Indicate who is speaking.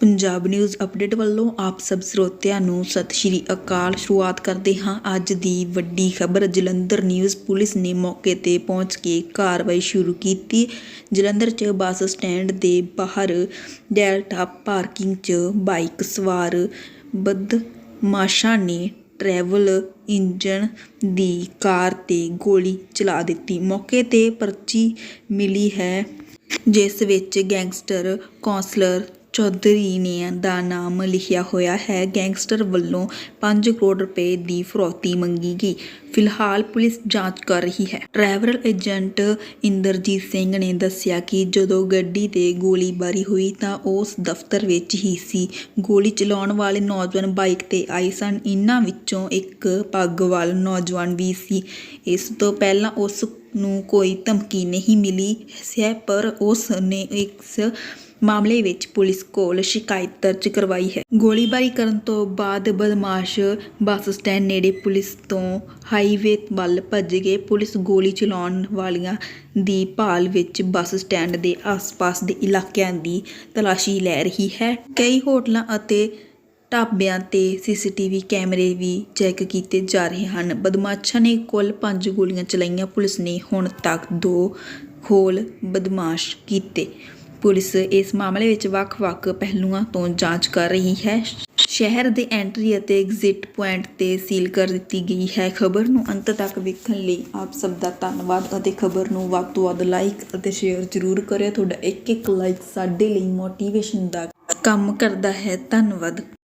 Speaker 1: Punjab news update ਵੱਲੋਂ ਆਪ ਸਭ ਸਰੋਤਿਆਂ ਨੂੰ ਸਤਿ ਸ਼੍ਰੀ ਅਕਾਲ। ਸ਼ੁਰੂਆਤ ਕਰਦੇ ਹਾਂ ਅੱਜ ਦੀ ਵੱਡੀ ਖਬਰ। ਜਲੰਧਰ ਨਿਊਜ਼ ਪੁਲਿਸ ਨੇ ਮੌਕੇ ਤੇ ਪਹੁੰਚ ਕੇ ਕਾਰਵਾਈ ਸ਼ੁਰੂ ਕੀਤੀ। ਜਲੰਧਰ 'ਚ ਬੱਸ ਸਟੈਂਡ ਦੇ ਬਾਹਰ ਡੈਲਟਾ ਪਾਰਕਿੰਗ 'ਚ ਬਾਈਕ ਸਵਾਰ ਬਦਮਾਸ਼ਾਂ ਨੇ ਟਰੈਵਲ ਇੰਜਨ ਦੀ ਕਾਰ ਤੇ ਗੋਲੀ ਚਲਾ ਦਿੱਤੀ। ਮੌਕੇ ਤੇ ਪਰਚੀ ਮਿਲੀ ਹੈ। ਜਿਸ ਵਿੱਚ ਗੈਂਗਸਟਰ, ਕੌਂਸਲਰ ਚੌਧਰੀ ਨੇ ਦਾ ਨਾਮ ਲਿਖਿਆ ਹੋਇਆ ਹੈ। ਗੈਂਗਸਟਰ ਵੱਲੋਂ ਪੰਜ ਕਰੋੜ ਰੁਪਏ ਦੀ ਫਰੌਤੀ ਮੰਗੀ ਗਈ। ਫਿਲਹਾਲ ਪੁਲਿਸ ਜਾਂਚ ਕਰ ਰਹੀ ਹੈ। ਟਰੈਵਲ ਏਜੰਟ ਇੰਦਰਜੀਤ ਸਿੰਘ ਨੇ ਦੱਸਿਆ ਕਿ ਜਦੋਂ ਗੱਡੀ ਤੇ ਗੋਲੀਬਾਰੀ ਹੋਈ ਤਾਂ ਉਸ ਦਫ਼ਤਰ ਵਿੱਚ ਹੀ ਸੀ। ਗੋਲੀ ਚਲਾਉਣ ਵਾਲੇ ਨੌਜਵਾਨ ਬਾਈਕ ਤੇ ਆਏ ਸਨ। ਇਨ੍ਹਾਂ ਵਿੱਚੋਂ ਇੱਕ ਪੱਗ ਵਾਲਾ ਨੌਜਵਾਨ ਵੀ ਸੀ। ਇਸ ਤੋਂ ਪਹਿਲਾਂ ਉਸ ਨੂੰ ਕੋਈ ਧਮਕੀ ਨਹੀਂ ਮਿਲੀ। ਹੈ ਪਰ ਉਸ ਨੇ ਇਸ ਮਾਮਲੇ ਵਿੱਚ ਪੁਲਿਸ ਕੋਲ ਸ਼ਿਕਾਇਤ ਦਰਜ ਕਰਵਾਈ ਹੈ। ਗੋਲੀਬਾਰੀ ਕਰਨ ਤੋਂ ਬਾਅਦ ਬਦਮਾਸ਼ ਬੱਸ ਸਟੈਂਡ ਨੇੜੇ ਪੁਲਿਸ ਤੋਂ ਹਾਈਵੇ ਵੱਲ ਭੱਜ ਗਏ ਪੁਲਿਸ ਗੋਲੀ ਚਲਾਉਣ ਵਾਲਿਆਂ ਦੀ ਭਾਲ ਵਿੱਚ ਬੱਸ ਸਟੈਂਡ ਦੇ ਆਸ-ਪਾਸ ਦੇ ਇਲਾਕਿਆਂ ਦੀ ਤਲਾਸ਼ੀ ਲੈ ਰਹੀ ਹੈ। ਕਈ ਹੋਟਲਾਂ ਅਤੇ ਢਾਬਿਆਂ ਤੇ ਸੀਸੀਟੀਵੀ ਕੈਮਰੇ ਵੀ ਚੈੱਕ ਕੀਤੇ ਜਾ ਰਹੇ ਹਨ। ਬਦਮਾਸ਼ਾਂ ਨੇ ਕੁੱਲ 5 ਗੋਲੀਆਂ ਚਲਾਈਆਂ। ਪੁਲਿਸ ਨੇ ਹੁਣ ਤੱਕ ਦੋ ਖੋਲ ਬਦਮਾਸ਼ ਕੀਤੇ। ਪੁਲਿਸ ਇਸ ਮਾਮਲੇ ਵਿੱਚ ਵੱਖ-ਵੱਖ ਪਹਿਲੂਆਂ ਤੋਂ ਜਾਂਚ ਕਰ ਰਹੀ ਹੈ। ਸ਼ਹਿਰ ਦੇ ਐਂਟਰੀ ਅਤੇ ਐਗਜ਼ਿਟ ਪੁਆਇੰਟ ਤੇ ਸੀਲ ਕਰ ਦਿੱਤੀ ਗਈ ਹੈ। ਖਬਰ ਨੂੰ ਅੰਤ ਤੱਕ ਵੇਖਣ ਲਈ ਆਪ ਸਭ ਦਾ ਧੰਨਵਾਦ ਅਤੇ ਖਬਰ ਨੂੰ ਵੱਧ ਤੋਂ ਵੱਧ ਲਾਈਕ ਅਤੇ ਸ਼ੇਅਰ ਜ਼ਰੂਰ ਕਰਿਓ। ਤੁਹਾਡਾ ਇੱਕ ਇੱਕ ਲਾਈਕ ਸਾਡੇ ਲਈ ਮੋਟੀਵੇਸ਼ਨ ਦਾ ਕੰਮ ਕਰਦਾ ਹੈ। ਧੰਨਵਾਦ।